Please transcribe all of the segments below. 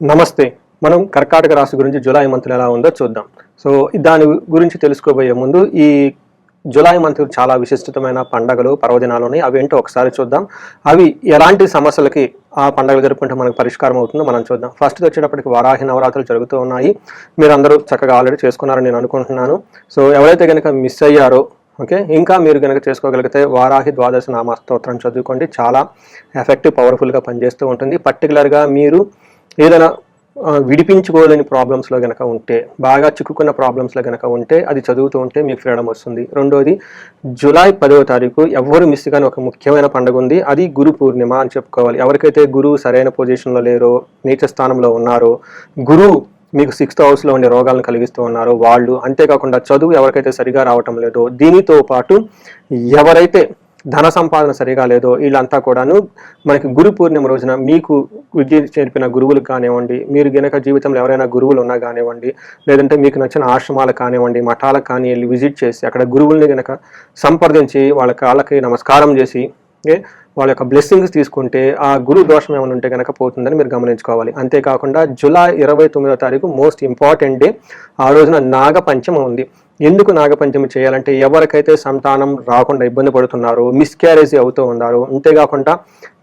నమస్తే. మనం కర్కాటక రాశి గురించి జూలై మంత్ ఎలా ఉందో చూద్దాం. సో దాని గురించి తెలుసుకోబోయే ముందు ఈ జూలై మంత్ చాలా విశిష్టమైన పండగలు పర్వదినాలు ఉన్నాయి. అవి ఏంటో ఒకసారి చూద్దాం. అవి ఎలాంటి సమస్యలకి ఆ పండగలు జరుపుకుంటే మనకు పరిష్కారం అవుతుందో మనం చూద్దాం. ఫస్ట్ వచ్చేటప్పటికి వారాహి నవరాత్రులు జరుగుతూ ఉన్నాయి. మీరందరూ చక్కగా ఆల్రెడీ చేసుకున్నారని నేను అనుకుంటున్నాను. సో ఎవరైతే కనుక మిస్ అయ్యారో ఓకే ఇంకా మీరు కనుక చేసుకోగలిగితే వారాహి ద్వాదశ నామ స్తోత్రం చదువుకోండి. చాలా ఎఫెక్టివ్ పవర్ఫుల్గా పనిచేస్తూ ఉంటుంది. పర్టికులర్గా మీరు ఏదైనా విడిపించుకోలేని ప్రాబ్లమ్స్లో కనుక ఉంటే బాగా చిక్కుకున్న ప్రాబ్లమ్స్లో కనుక ఉంటే అది చదువుతూ ఉంటే మీకు ఫ్రీడమ్ వస్తుంది. రెండోది జూలై పదవ తారీఖు ఎవరు మిస్ కాని ఒక ముఖ్యమైన పండుగ ఉంది. అది గురు పూర్ణిమ అని చెప్పుకోవాలి. ఎవరికైతే గురువు సరైన పొజిషన్లో లేరో నీచ స్థానంలో ఉన్నారో గురువు మీకు సిక్స్త్ హౌస్లో ఉండే రోగాలను కలిగిస్తూ ఉన్నారో వాళ్ళు అంతేకాకుండా చదువు ఎవరికైతే సరిగా రావటం లేదో దీనితో పాటు ఎవరైతే ధన సంపాదన సరిగా లేదో వీళ్ళంతా కూడాను మనకి గురు పూర్ణిమ రోజున మీకు విద్య చేర్పిన గురువులు కానివ్వండి మీరు గనక జీవితంలో ఎవరైనా గురువులు ఉన్నా కానివ్వండి లేదంటే మీకు నచ్చిన ఆశ్రమాలు కానివ్వండి మఠాలకు కానీ వెళ్ళి విజిట్ చేసి అక్కడ గురువుల్ని గనక సంప్రదించి వాళ్ళ కాళ్ళకి నమస్కారం చేసి ఏ, వాళ్ళ యొక్క బ్లెస్సింగ్స్ తీసుకుంటే ఆ గురు దోషం ఏమైనా ఉంటే కనుక పోతుందని మీరు గమనించుకోవాలి. అంతేకాకుండా జూలై ఇరవై తొమ్మిదో తారీఖు మోస్ట్ ఇంపార్టెంట్ డే ఆ రోజున నాగపంచమ ఉంది. ఎందుకు నాగపంచమి చేయాలంటే ఎవరికైతే సంతానం రాకుండా ఇబ్బంది పడుతున్నారో మిస్క్యారేజ్ అవుతూ ఉన్నారు అంతేకాకుండా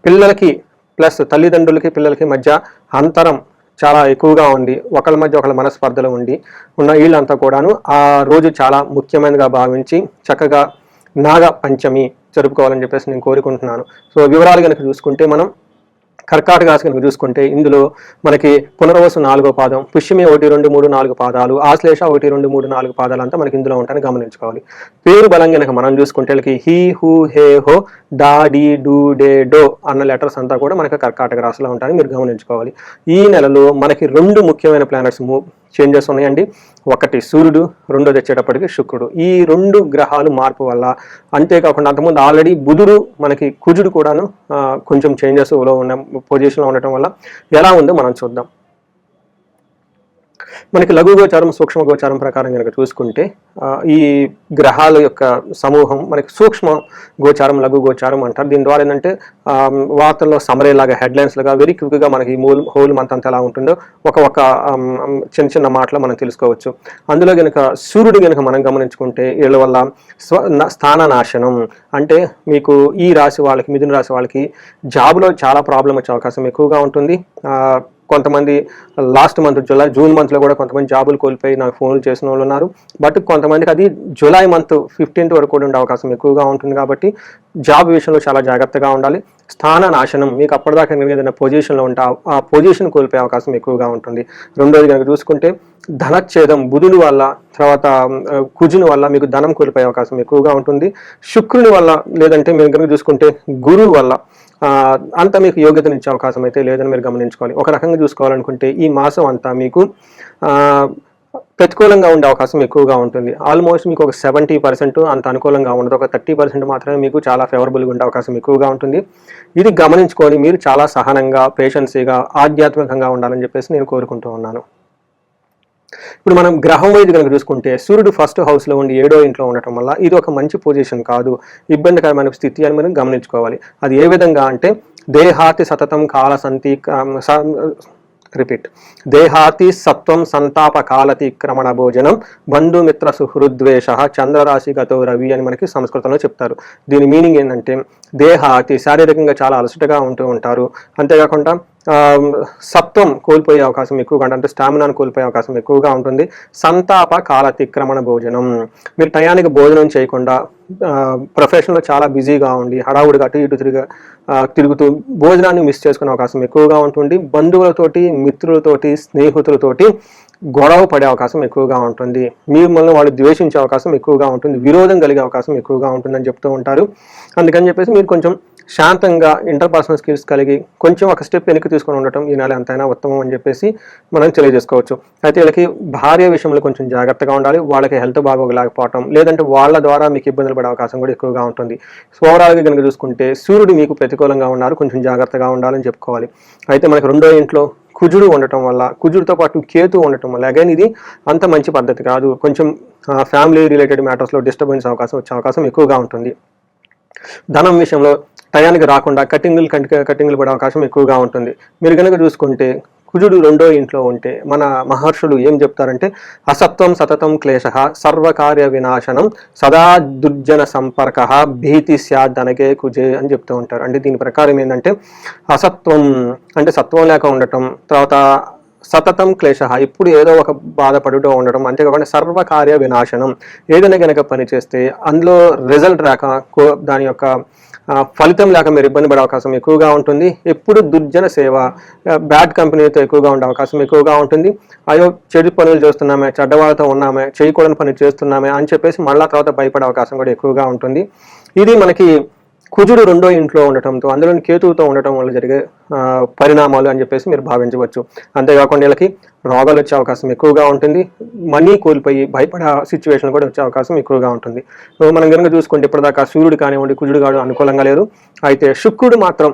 పిల్లలకి ప్లస్ తల్లిదండ్రులకి పిల్లలకి మధ్య అంతరం చాలా ఎక్కువగా ఉండి ఒకళ్ళ మధ్య ఒకళ్ళ మనస్పర్ధలు ఉండి ఉన్న వీళ్ళంతా కూడాను ఆ రోజు చాలా ముఖ్యమైనదిగా భావించి చక్కగా నాగ పంచమి జరుపుకోవాలని చెప్పేసి నేను కోరుకుంటున్నాను. సో వివరాలు కనుక చూసుకుంటే మనం కర్కాటక రాశి కనుక చూసుకుంటే ఇందులో మనకి పునర్వసు నాలుగో పాదం పుష్యమి ఒకటి రెండు మూడు నాలుగు పాదాలు ఆశ్లేష ఒకటి రెండు మూడు నాలుగు పాదాలు అంతా మనకి ఇందులో ఉంటాయని గమనించుకోవాలి. పేరు బలం కనుక మనం చూసుకుంటే వీళ్ళకి హీ హూ హే హో డా డి డూ డే డో అన్న లెటర్స్ అంతా కూడా మనకి కర్కాటక రాశిలో ఉంటాయని మీరు గమనించుకోవాలి. ఈ నెలలో మనకి రెండు ముఖ్యమైన ప్లానెట్స్ చేంజెస్ ఉన్నాయండి. ఒకటి సూర్యుడు రెండోది వచ్చేటప్పటికి శుక్రుడు. ఈ రెండు గ్రహాలు మార్పు వల్ల అంతేకాకుండా అంతకుముందు ఆల్రెడీ బుధుడు మనకి కుజుడు కూడాను కొంచెం చేంజెస్లో ఉన్న పొజిషన్లో ఉండటం వల్ల ఎలా ఉందో మనం చూద్దాం. మనకి లఘు గోచారం సూక్ష్మ గోచారం ప్రకారం కనుక చూసుకుంటే ఈ గ్రహాల యొక్క సమూహం మనకి సూక్ష్మ గోచారం లఘు గోచారం అంటారు. దీని ద్వారా ఏంటంటే వార్తల్లో సమరేలాగా లాగా హెడ్లైన్స్ లాగా వెరీ క్విక్గా మనకి మూల్ హోల్ మంత్ అంతా ఎలా ఉంటుందో ఒక ఒక చిన్న చిన్న మాటలు మనం తెలుసుకోవచ్చు. అందులో కనుక సూర్యుడు కనుక మనం గమనించుకుంటే వీళ్ళ వల్ల స్వ స్థాన నాశనం అంటే మీకు ఈ రాశి వాళ్ళకి మిథున రాశి వాళ్ళకి జాబ్లో చాలా ప్రాబ్లం వచ్చే అవకాశం ఎక్కువగా ఉంటుంది. కొంతమంది లాస్ట్ మంత్ జూలై జూన్ మంత్లో కూడా కొంతమంది జాబులు కోల్పోయి నాకు ఫోన్లు చేసిన వాళ్ళు ఉన్నారు. బట్ కొంతమందికి అది జూలై మంత్ ఫిఫ్టీన్త్ వరకు కూడా ఉండే అవకాశం ఎక్కువగా ఉంటుంది కాబట్టి జాబ్ విషయంలో చాలా జాగ్రత్తగా ఉండాలి. స్థాన నాశనం మీకు అప్పటిదాకా మీరు ఏదైనా పొజిషన్లో ఉంటే ఆ- పొజిషన్ కోల్పోయే అవకాశం ఎక్కువగా ఉంటుంది. రెండోది కనుక చూసుకుంటే ధనచ్ఛేదం బుధుడు వల్ల తర్వాత కుజుని వల్ల మీకు ధనం కోల్పోయే అవకాశం ఎక్కువగా ఉంటుంది. శుక్రుని వల్ల లేదంటే మీరు కనుక చూసుకుంటే గురువు వల్ల అంత మీకు యోగ్యతనిచ్చే అవకాశం అయితే లేదని మీరు గమనించుకోవాలి. ఒక రకంగా చూసుకోవాలనుకుంటే ఈ మాసం అంతా మీకు ప్రతికూలంగా ఉండే అవకాశం ఎక్కువగా ఉంటుంది. ఆల్మోస్ట్ మీకు ఒక సెవెంటీ పర్సెంట్ అంత అనుకూలంగా ఉండదు. ఒక థర్టీ పర్సెంట్ మాత్రమే మీకు చాలా ఫేవరబుల్గా ఉండే అవకాశం ఎక్కువగా ఉంటుంది. ఇది గమనించుకొని మీరు చాలా సహనంగా పేషెన్సీగా ఆధ్యాత్మికంగా ఉండాలని చెప్పేసి నేను కోరుకుంటూ ఉన్నాను. ఇప్పుడు మనం గ్రహం వైద్య కనుక చూసుకుంటే సూర్యుడు ఫస్ట్ హౌస్లో ఉండి ఏడో ఇంట్లో ఉండటం వల్ల ఇది ఒక మంచి పొజిషన్ కాదు. ఇబ్బందికరమైన స్థితి అని మనం గమనించుకోవాలి. అది ఏ విధంగా అంటే దేహాతి సతతం కాల సంతి రిపీట్ దేహాతి సత్వం సంతాప కాలతిక్రమణ భోజనం బంధుమిత్ర సుహృద్వేష చంద్రరాశి గతో రవి అని మనకి సంస్కృతంలో చెప్తారు. దీని మీనింగ్ ఏంటంటే దేహాతి శారీరకంగా చాలా అలసటగా ఉంటూ ఉంటారు. అంతేకాకుండా సత్వం కోల్పోయే అవకాశం ఎక్కువగా ఉంటుంది. అంటే స్టామినాను కోల్పోయే అవకాశం ఎక్కువగా ఉంటుంది. సంతాప కాలతిక్రమణ భోజనం. మీరు టయానికి భోజనం చేయకుండా ప్రొఫెషన్లో చాలా బిజీగా ఉండి హడావుడిగా అటు ఇటు తిరిగి తిరుగుతూ భోజనాన్ని మిస్ చేసుకునే అవకాశం ఎక్కువగా ఉంటుంది. బంధువులతోటి మిత్రులతోటి స్నేహితులతోటి గొడవ పడే అవకాశం ఎక్కువగా ఉంటుంది. మిమ్మల్ని వాళ్ళు ద్వేషించే అవకాశం ఎక్కువగా ఉంటుంది. విరోధం కలిగే అవకాశం ఎక్కువగా ఉంటుందని చెప్తూ ఉంటారు. అందుకని చెప్పేసి మీరు కొంచెం శాంతంగా ఇంటర్పర్సనల్ స్కిల్స్ కలిగి కొంచెం ఒక స్టెప్ వెనక్కి తీసుకొని ఉండటం ఈ నెల ఎంతైనా ఉత్తమం అని చెప్పేసి మనం తెలియజేసుకోవచ్చు. అయితే వీళ్ళకి భార్య విషయంలో కొంచెం జాగ్రత్తగా ఉండాలి. వాళ్ళకి హెల్త్ బాగోగలేకపోవటం లేదంటే వాళ్ళ ద్వారా మీకు ఇబ్బందులు పడే అవకాశం కూడా ఎక్కువగా ఉంటుంది. సో ఓవరాల్గా కనుక చూసుకుంటే సూర్యుడు మీకు ప్రతికూలంగా ఉన్నారు. కొంచెం జాగ్రత్తగా ఉండాలని చెప్పుకోవాలి. అయితే మనకి రెండో ఇంట్లో కుజుడు ఉండటం వల్ల కుజుడితో పాటు కేతు ఉండటం వల్ల అగైన్ ఇది అంత మంచి పద్ధతి కాదు. కొంచెం ఫ్యామిలీ రిలేటెడ్ మ్యాటర్స్లో డిస్టర్బెన్స్ అవకాశం వచ్చే అవకాశం ఎక్కువగా ఉంటుంది. ధనం విషయంలో టయానికి రాకుండా కటింగులు కటింగులు పడే అవకాశం ఎక్కువగా ఉంటుంది. మీరు కనుక చూసుకుంటే కుజుడు రెండో ఇంట్లో ఉంటే మన మహర్షులు ఏం చెప్తారంటే అసత్వం సతతం క్లేశ సర్వకార్య వినాశనం సదా దుర్జన సంపర్క భీతి స్యాదనగే కుజే అని చెప్తూ ఉంటారు. అంటే దీని ప్రకారం ఏంటంటే అసత్వం అంటే సత్వం లేక ఉండటం తర్వాత సతతం క్లేశ. ఇప్పుడు ఏదో ఒక బాధపడుతూ ఉండడం అంతేకాకుండా సర్వకార్య వినాశనం. ఏదైనా గనక పని చేస్తే అందులో రిజల్ట్ రాక కో- దాని యొక్క ఫలితం లేక మీరు ఇబ్బంది పడే అవకాశం ఎక్కువగా ఉంటుంది. ఎప్పుడు దుర్జన సేవ బ్యాడ్ కంపెనీతో ఎక్కువగా ఉండే అవకాశం ఎక్కువగా ఉంటుంది. అయ్యో చెడు పనులు చేస్తున్నామే చెడ్డవాళ్ళతో ఉన్నామే చేయకూడని పని చేస్తున్నామే అని చెప్పేసి మళ్ళా తర్వాత భయపడే అవకాశం కూడా ఎక్కువగా ఉంటుంది. ఇది మనకి కుజుడు రెండో ఇంట్లో ఉండటంతో అందులోని కేతువుతో ఉండటం వల్ల జరిగే పరిణామాలు అని చెప్పేసి మీరు భావించవచ్చు. అంతేకాకుండా వీళ్ళకి రోగాలు వచ్చే అవకాశం ఎక్కువగా ఉంటుంది. మనీ కోల్పోయి భయపడే సిచ్యువేషన్ కూడా వచ్చే అవకాశం ఎక్కువగా ఉంటుంది. సో మనం కనుక చూసుకుంటే ఇప్పటిదాకా సూర్యుడు కానివ్వండి కుజుడు కాడు అనుకూలంగా లేరు అయితే శుక్రుడు మాత్రం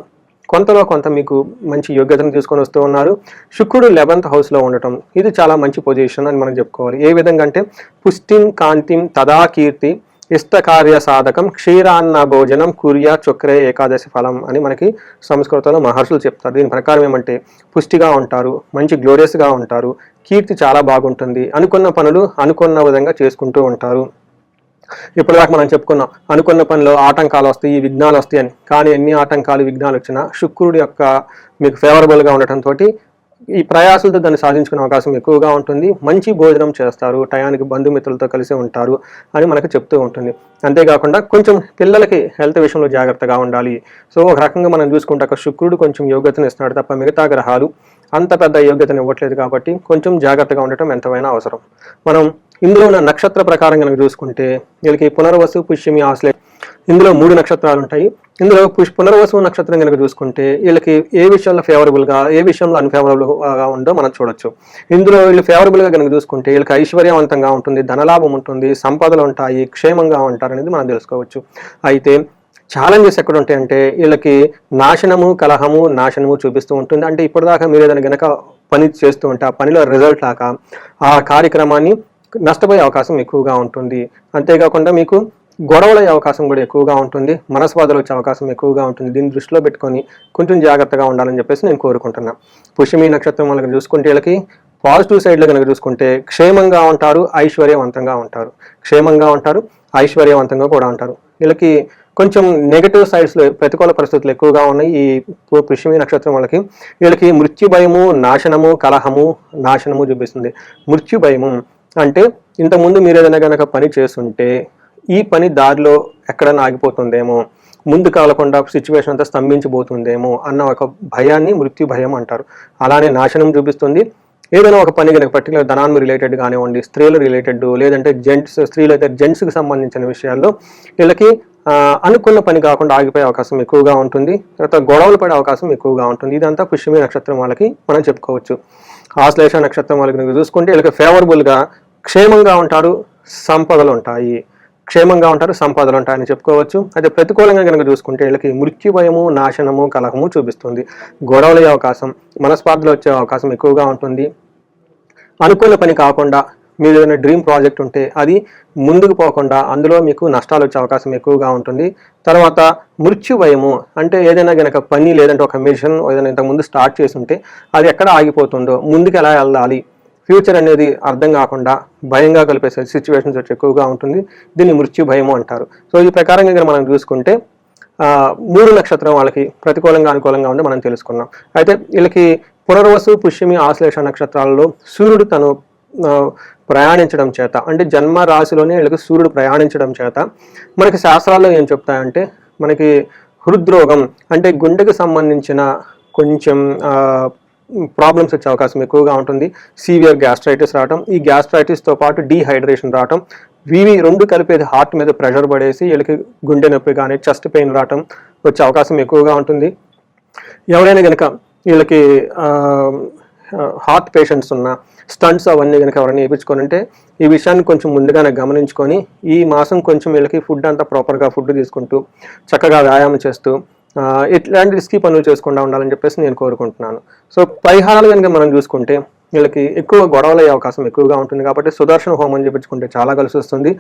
కొంతలో కొంత మీకు మంచి యోగ్యతను తీసుకొని వస్తూ ఉన్నారు. శుక్రుడు లెవెంత్ హౌస్లో ఉండటం ఇది చాలా మంచి పొజిషన్ అని మనం చెప్పుకోవాలి. ఏ విధంగా అంటే పుష్టిం కాంతిం తదా కీర్తి ఇష్టకార్య సాధకం క్షీరాన్న భోజనం కుర్య చుక్రే ఏకాదశి ఫలం అని మనకి సంస్కృతంలో మహర్షులు చెప్తారు. దీని ప్రకారం ఏమంటే పుష్టిగా ఉంటారు మంచి గ్లోరియస్గా ఉంటారు కీర్తి చాలా బాగుంటుంది అనుకున్న పనులు అనుకున్న విధంగా చేసుకుంటూ ఉంటారు. ఇప్పటిదాకా మనం చెప్పుకున్నాం అనుకున్న పనిలో ఆటంకాలు వస్తాయి ఈ విఘ్నాలు వస్తాయి అని. కానీ ఎన్ని ఆటంకాలు విఘ్నాలు వచ్చినా శుక్రుడి యొక్క మీకు ఫేవరబుల్గా ఉండటంతో ఈ ప్రయాసాలతో దాన్ని సాధించుకునే అవకాశం ఎక్కువగా ఉంటుంది. మంచి భోజనం చేస్తారు. టయానికి బంధుమిత్రులతో కలిసి ఉంటారు అని మనకు చెప్తూ ఉంటుంది. అంతేకాకుండా కొంచెం పిల్లలకి హెల్త్ విషయంలో జాగ్రత్తగా ఉండాలి. సో ఒక రకంగా మనం చూసుకుంటే శుక్రుడు కొంచెం యోగ్యతను ఇస్తున్నాడు తప్ప మిగతా గ్రహాలు అంత పెద్ద యోగ్యతను ఇవ్వట్లేదు కాబట్టి కొంచెం జాగ్రత్తగా ఉండటం ఎంతమైనా అవసరం. మనం ఇందులో ఉన్న నక్షత్ర ప్రకారం కనుక చూసుకుంటే వీళ్ళకి పునర్వసు పుష్యమి ఆశలే ఇందులో మూడు నక్షత్రాలు ఉంటాయి. ఇందులో పుష్ పునర్వసు నక్షత్రం కనుక చూసుకుంటే వీళ్ళకి ఏ విషయంలో ఫేవరబుల్గా ఏ విషయంలో అన్ఫేవరబుల్గా ఉందో మనం చూడొచ్చు. ఇందులో వీళ్ళు ఫేవరబుల్గా కనుక చూసుకుంటే వీళ్ళకి ఐశ్వర్యవంతంగా ఉంటుంది ధనలాభం ఉంటుంది సంపదలు ఉంటాయి క్షేమంగా ఉంటారు అనేది మనం తెలుసుకోవచ్చు. అయితే ఛాలెంజెస్ ఎక్కడ ఉంటాయంటే వీళ్ళకి నాశనము కలహము నాశనము చూపిస్తూ ఉంటుంది. అంటే ఇప్పటిదాకా మీరు ఏదైనా గనక పని చేస్తూ ఉంటే ఆ పనిలో రిజల్ట్ రాక ఆ కార్యక్రమాన్ని నష్టపోయే అవకాశం ఎక్కువగా ఉంటుంది. అంతేకాకుండా మీకు గొడవల అవకాశం కూడా ఎక్కువగా ఉంటుంది మనస్వాదాలు వచ్చే అవకాశం ఎక్కువగా ఉంటుంది. దీన్ని దృష్టిలో పెట్టుకొని కొంచెం జాగ్రత్తగా ఉండాలని చెప్పేసి నేను కోరుకుంటున్నాను పుష్యమి నక్షత్రం వాళ్ళకి చూసుకుంటే వీళ్ళకి పాజిటివ్ సైడ్లో కనుక చూసుకుంటే క్షేమంగా ఉంటారు ఐశ్వర్యవంతంగా ఉంటారు. క్షేమంగా ఉంటారు ఐశ్వర్యవంతంగా కూడా ఉంటారు. వీళ్ళకి కొంచెం నెగటివ్ సైడ్స్లో ప్రతికూల పరిస్థితులు ఎక్కువగా ఉన్నాయి. ఈ పు- పుష్యమి నక్షత్రం వాళ్ళకి వీళ్ళకి మృత్యు భయము నాశనము కలహము నాశనము చూపిస్తుంది. మృత్యు భయము అంటే ఇంతకుముందు మీరు ఏదైనా కనుక పని చేస్తుంటే ఈ పని దారిలో ఎక్కడైనా ఆగిపోతుందేమో ముందు కాలకుండా సిచ్యువేషన్ అంతా స్తంభించిపోతుందేమో అన్న ఒక భయాన్ని మృత్యు భయం అంటారు. అలానే నాశనం చూపిస్తుంది. ఏదైనా ఒక పని కనుక పర్టికులర్ ధనాన్ని రిలేటెడ్ కానివ్వండి స్త్రీలు రిలేటెడ్ లేదంటే జెంట్స్ స్త్రీలు అయితే జెంట్స్కి సంబంధించిన విషయాల్లో వీళ్ళకి అనుకున్న పని కాకుండా ఆగిపోయే అవకాశం ఎక్కువగా ఉంటుంది. తర్వాత గొడవలు పడే అవకాశం ఎక్కువగా ఉంటుంది. ఇదంతా పుష్యమి నక్షత్రం వాళ్ళకి మనం చెప్పుకోవచ్చు. ఆశ్లేష నక్షత్రం వాళ్ళకి చూసుకుంటే వీళ్ళకి ఫేవరబుల్గా క్షేమంగా ఉంటారు సంపదలు ఉంటాయి. క్షేమంగా ఉంటారు సంపదలు ఉంటాయని చెప్పుకోవచ్చు. అయితే ప్రతికూలంగా కనుక చూసుకుంటే వీళ్ళకి మృత్యు భయము నాశనము కలహము చూపిస్తుంది. గొడవలు అవకాశం మనస్పార్థలు వచ్చే అవకాశం ఎక్కువగా ఉంటుంది. అనుకున్న పని కాకుండా మీరు ఏదైనా డ్రీమ్ ప్రాజెక్ట్ ఉంటే అది ముందుకు పోకుండా అందులో మీకు నష్టాలు వచ్చే అవకాశం ఎక్కువగా ఉంటుంది. తర్వాత మృత్యు భయము అంటే ఏదైనా గనక పని లేదంటే ఒక మిషన్ ఏదైనా ఇంతకుముందు స్టార్ట్ చేసి ఉంటే అది ఎక్కడ ఆగిపోతుందో ముందుకు ఎలా వెళ్ళాలి ఫ్యూచర్ అనేది అర్థం కాకుండా భయంగా కలిపే సిచ్యువేషన్స్ వచ్చి ఎక్కువగా ఉంటుంది. దీన్ని మృత్యు భయము అంటారు. సో ఈ ప్రకారంగా కనుక మనం చూసుకుంటే మూడు నక్షత్రం వాళ్ళకి ప్రతికూలంగా అనుకూలంగా ఉందో మనం తెలుసుకున్నాం. అయితే వీళ్ళకి పునర్వసు పుష్యమి ఆశ్లేష నక్షత్రాలలో సూర్యుడు తను ప్రయాణించడం చేత అంటే జన్మ రాశిలోనే వీళ్ళకి సూర్యుడు ప్రయాణించడం చేత మనకి శాస్త్రాల్లో ఏం చెప్తాయంటే మనకి హృద్రోగం అంటే గుండెకి సంబంధించిన కొంచెం ప్రాబ్లమ్స్ వచ్చే అవకాశం ఎక్కువగా ఉంటుంది. సీవియర్ గ్యాస్ట్రైటిస్ రావటం ఈ గ్యాస్ట్రైటిస్తో పాటు డీహైడ్రేషన్ రావటం వీవి రెండు కలిపేది హార్ట్ మీద ప్రెషర్ పడేసి వీళ్ళకి గుండె నొప్పి కానీ చెస్ట్ పెయిన్ రావటం వచ్చే అవకాశం ఎక్కువగా ఉంటుంది. ఎవరైనా కనుక వీళ్ళకి హార్ట్ పేషెంట్స్ ఉన్న స్టంట్స్ అవన్నీ కనుక ఎవరైనా వేయించుకోనంటే ఈ విషయాన్ని కొంచెం ముందుగానే గమనించుకొని ఈ మాసం కొంచెం వీళ్ళకి ఫుడ్ అంతా ప్రాపర్గా ఫుడ్ తీసుకుంటూ చక్కగా వ్యాయామం చేస్తూ ఇట్లాంటి రిస్కీ పనులు చేసుకుండా ఉండాలని చెప్పేసి నేను కోరుకుంటున్నాను. సో పరిహారాలు కనుక మనం చూసుకుంటే వీళ్ళకి ఎక్కువ గొడవలు అయ్యే అవకాశం ఎక్కువగా ఉంటుంది కాబట్టి సుదర్శన హోమం చేపించుకుంటే చాలా కలిసి వస్తుంది.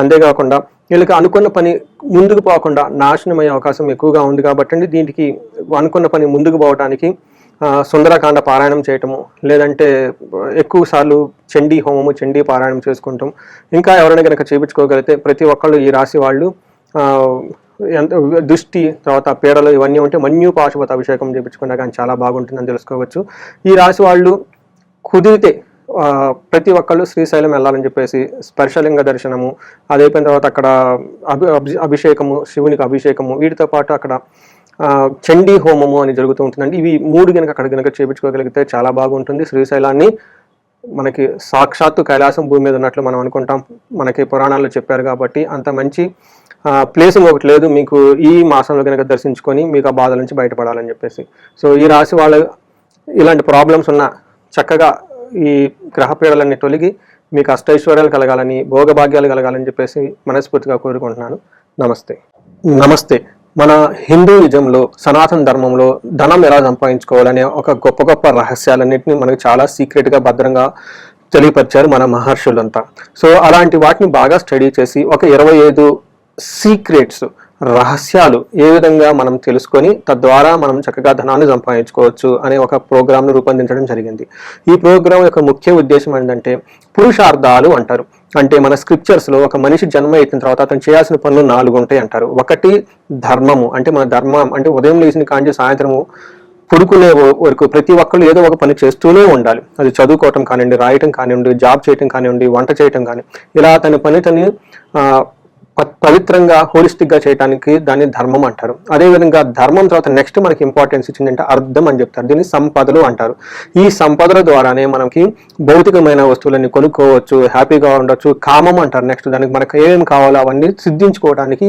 అంతేకాకుండా వీళ్ళకి అనుకున్న పని ముందుకు పోకుండా నాశనం అయ్యే అవకాశం ఎక్కువగా ఉంది కాబట్టి దీనికి అనుకున్న పని ముందుకు పోవడానికి సుందరకాండ పారాయణం చేయటము లేదంటే ఎక్కువ సార్లు చండీ హోమము చండీ పారాయణం చేసుకుంటాం. ఇంకా ఎవరైనా కనుక చేయించుకోగలిగితే ప్రతి ఒక్కళ్ళు ఈ రాశి వాళ్ళు ఎంత దృష్టి తర్వాత పేడలు ఇవన్నీ ఉంటే మన్యు పాశుపత అభిషేకం చేయించుకున్నా కానీ చాలా బాగుంటుందని తెలుసుకోవచ్చు. ఈ రాశి వాళ్ళు కుదిరితే ప్రతి ఒక్కళ్ళు శ్రీశైలం వెళ్ళాలని చెప్పేసి స్పర్శలింగ దర్శనము అది అయిపోయిన తర్వాత అక్కడ అభి అభి- అభిషేకము శివునికి అభిషేకము వీటితో పాటు అక్కడ చండీ హోమము అని జరుగుతూ ఉంటుందండి. ఇవి మూడు కనుక అక్కడ కనుక చేపించుకోగలిగితే చాలా బాగుంటుంది. శ్రీశైలాన్ని మనకి సాక్షాత్తు కైలాసం భూమి మీద ఉన్నట్లు మనం అనుకుంటాం. మనకి పురాణాల్లో చెప్పారు కాబట్టి అంత మంచి ప్లేస్ ఒకటి లేదు. మీకు ఈ మాసంలో కనుక దర్శించుకొని మీకు ఆ బాధల నుంచి బయటపడాలని చెప్పేసి. సో ఈ రాశి వాళ్ళ ఇలాంటి ప్రాబ్లమ్స్ ఉన్న చక్కగా ఈ గ్రహ పీడలన్నీ తొలగి మీకు అష్టైశ్వర్యాలు కలగాలని భోగభాగ్యాలు కలగాలని చెప్పేసి మనస్ఫూర్తిగా కోరుకుంటున్నాను. నమస్తే. నమస్తే. మన హిందూయిజంలో సనాతన ధర్మంలో ధనం ఎలా సంపాదించుకోవాలనే ఒక గొప్ప గొప్ప రహస్యాలన్నింటినీ మనకు చాలా సీక్రెట్గా భద్రంగా తెలియపరిచారు మన మహర్షులంతా. సో అలాంటి వాటిని బాగా స్టడీ చేసి ఒక ఇరవై ఐదు సీక్రెట్స్ రహస్యాలు ఏ విధంగా మనం తెలుసుకొని తద్వారా మనం చక్కగా ధనాన్ని సంపాదించుకోవచ్చు అనే ఒక ప్రోగ్రామ్ను రూపొందించడం జరిగింది. ఈ ప్రోగ్రాం యొక్క ముఖ్య ఉద్దేశం ఏంటంటే పురుషార్థాలు అంటారు. అంటే మన స్క్రిప్చర్స్లో ఒక మనిషి జన్మ అయిన తర్వాత అతను చేయాల్సిన పనులు నాలుగు ఉంటాయి అంటారు. ఒకటి ధర్మము. అంటే మన ధర్మం. అంటే ఉదయం లేచిన కాంచి సాయంత్రము పుడుకునే వరకు ప్రతి ఒక్కళ్ళు ఏదో ఒక పని చేస్తూనే ఉండాలి. అది చదువుకోవటం కానివ్వండి రాయటం కానివ్వండి జాబ్ చేయటం కానివ్వండి వంట చేయటం కానీ ఇలా తన పని తను పవిత్రంగా హోలిస్టిక్గా గా చేయడానికి దాన్ని ధర్మం అంటారు. అదేవిధంగా ధర్మం తర్వాత నెక్స్ట్ మనకి ఇంపార్టెన్స్ ఇచ్చిందంటే అర్థం అని చెప్తారు. దీన్ని సంపదలు అంటారు. ఈ సంపదల ద్వారానే మనకి భౌతికమైన వస్తువులని కొనుక్కోవచ్చు హ్యాపీగా ఉండొచ్చు కామం అంటారు. నెక్స్ట్ దానికి మనకు ఏమేమి కావాలో అవన్నీ సిద్ధించుకోవడానికి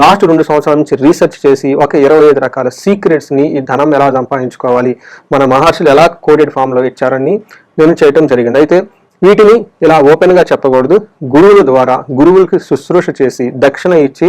లాస్ట్ రెండు సంవత్సరాల నుంచి రీసెర్చ్ చేసి ఒక ఇరవై ఐదు రకాల సీక్రెట్స్ని ఈ ధనం ఎలా సంపాదించుకోవాలి మన మహర్షులు ఎలా కోడెడ్ ఫామ్లో ఇచ్చారని నేను చేయటం జరిగింది. అయితే వీటిని ఇలా ఓపెన్గా చెప్పకూడదు. గురువుల ద్వారా గురువులకి శుశ్రూష చేసి దక్షిణ ఇచ్చి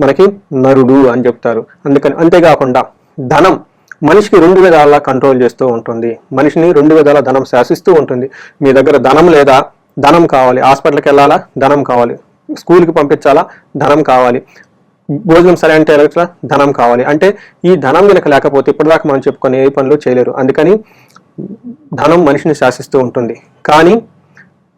మనకి నరుడు అని చెప్తారు. అందుకని అంతేకాకుండా ధనం మనిషికి రెండు విధాలా కంట్రోల్ చేస్తూ ఉంటుంది. మనిషిని రెండు విధాల ధనం శాసిస్తూ ఉంటుంది. మీ దగ్గర ధనం లేదా ధనం కావాలి. హాస్పిటల్కి వెళ్ళాలా? ధనం కావాలి. స్కూల్కి పంపించాలా? ధనం కావాలి. భోజనం సరైన టైంలో ధనం కావాలి. అంటే ఈ ధనం కనుక లేకపోతే ఇప్పటిదాకా మనం చెప్పుకొని ఏ పనులు చేయలేరు. అందుకని ధనం మనిషిని శాసిస్తూ ఉంటుంది. కానీ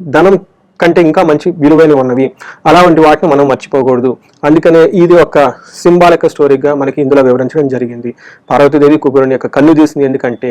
ధనం కంటే ఇంకా మంచి విలువైనవి ఉన్నవి. అలాంటి వాటిని మనం మర్చిపోకూడదు. అందుకనే ఇది ఒక సింబాలిక స్టోరీగా మనకి ఇందులో వివరించడం జరిగింది. పార్వతీదేవి కుబేరుని యొక్క కన్ను తీసింది ఎందుకంటే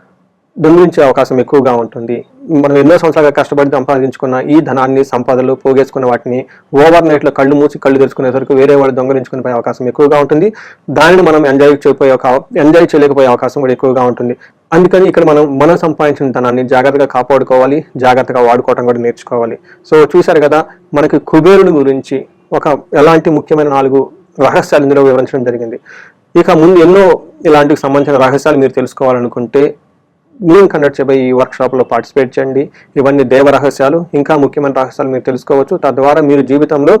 దొంగిలించే అవకాశం ఎక్కువగా ఉంటుంది. మనం ఎన్నో సంవత్సరాలుగా కష్టపడి సంపాదించుకున్న ఈ ధనాన్ని సంపదలు పోగేసుకున్న వాటిని ఓవర్ నైట్లో కళ్ళు మూసి కళ్ళు తెరుచుకునేసరికి వేరే వాళ్ళు దొంగలించుకునే పోయే అవకాశం ఎక్కువగా ఉంటుంది. దానిని మనం ఎంజాయ్ చేయకపోయే ఒక ఎంజాయ్ చేయలేకపోయే అవకాశం కూడా ఎక్కువగా ఉంటుంది. అందుకని ఇక్కడ మనం మనం సంపాదించిన ధనాన్ని జాగ్రత్తగా కాపాడుకోవాలి జాగ్రత్తగా వాడుకోవడం కూడా నేర్చుకోవాలి. సో చూశారు కదా మనకి కుబేరుని గురించి ఒక ఎలాంటి ముఖ్యమైన నాలుగు రహస్యాలు ఇందులో వివరించడం జరిగింది. ఇక ముందు ఎన్నో ఇలాంటికి సంబంధించిన రహస్యాలు మీరు తెలుసుకోవాలనుకుంటే నేను కండక్ట్ చేయబోయే ఈ వర్క్షాప్లో పార్టిసిపేట్ చేయండి. ఇవన్నీ దేవ రహస్యాలు ఇంకా ముఖ్యమైన రహస్యాలు మీరు తెలుసుకోవచ్చు. తద్వారా మీరు జీవితంలో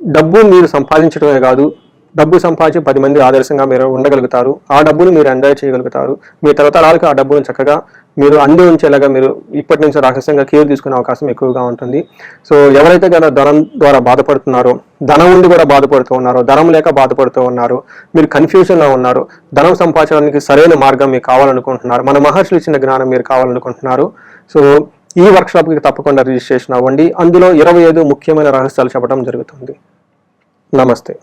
డబ్బు మీరు సంపాదించడమే కాదు డబ్బు సంపాదించి పది మంది ఆదర్శంగా మీరు ఉండగలుగుతారు. ఆ డబ్బును మీరు ఎంజాయ్ చేయగలుగుతారు. మీ తరతరాలకు ఆ డబ్బును చక్కగా మీరు అంది ఉంచేలాగా మీరు ఇప్పటి నుంచి రాక్షసంగా కేర్ తీసుకునే అవకాశం ఎక్కువగా ఉంటుంది. సో ఎవరైతే కదా ధనం ద్వారా బాధపడుతున్నారో ధనం ఉండి కూడా బాధపడుతూ ఉన్నారో ధనం లేక బాధపడుతూ ఉన్నారు మీరు కన్ఫ్యూజన్లో ఉన్నారు ధనం సంపాదించడానికి సరైన మార్గం మీకు కావాలనుకుంటున్నారు మన మహర్షులు ఇచ్చిన జ్ఞానం మీరు కావాలనుకుంటున్నారు. సో ఈ వర్క్షాప్కి తప్పకుండా రిజిస్ట్రేషన్ అవ్వండి. అందులో ఇరవై ఐదు ముఖ్యమైన రహస్యాలు చెప్పడం జరుగుతుంది. నమస్తే.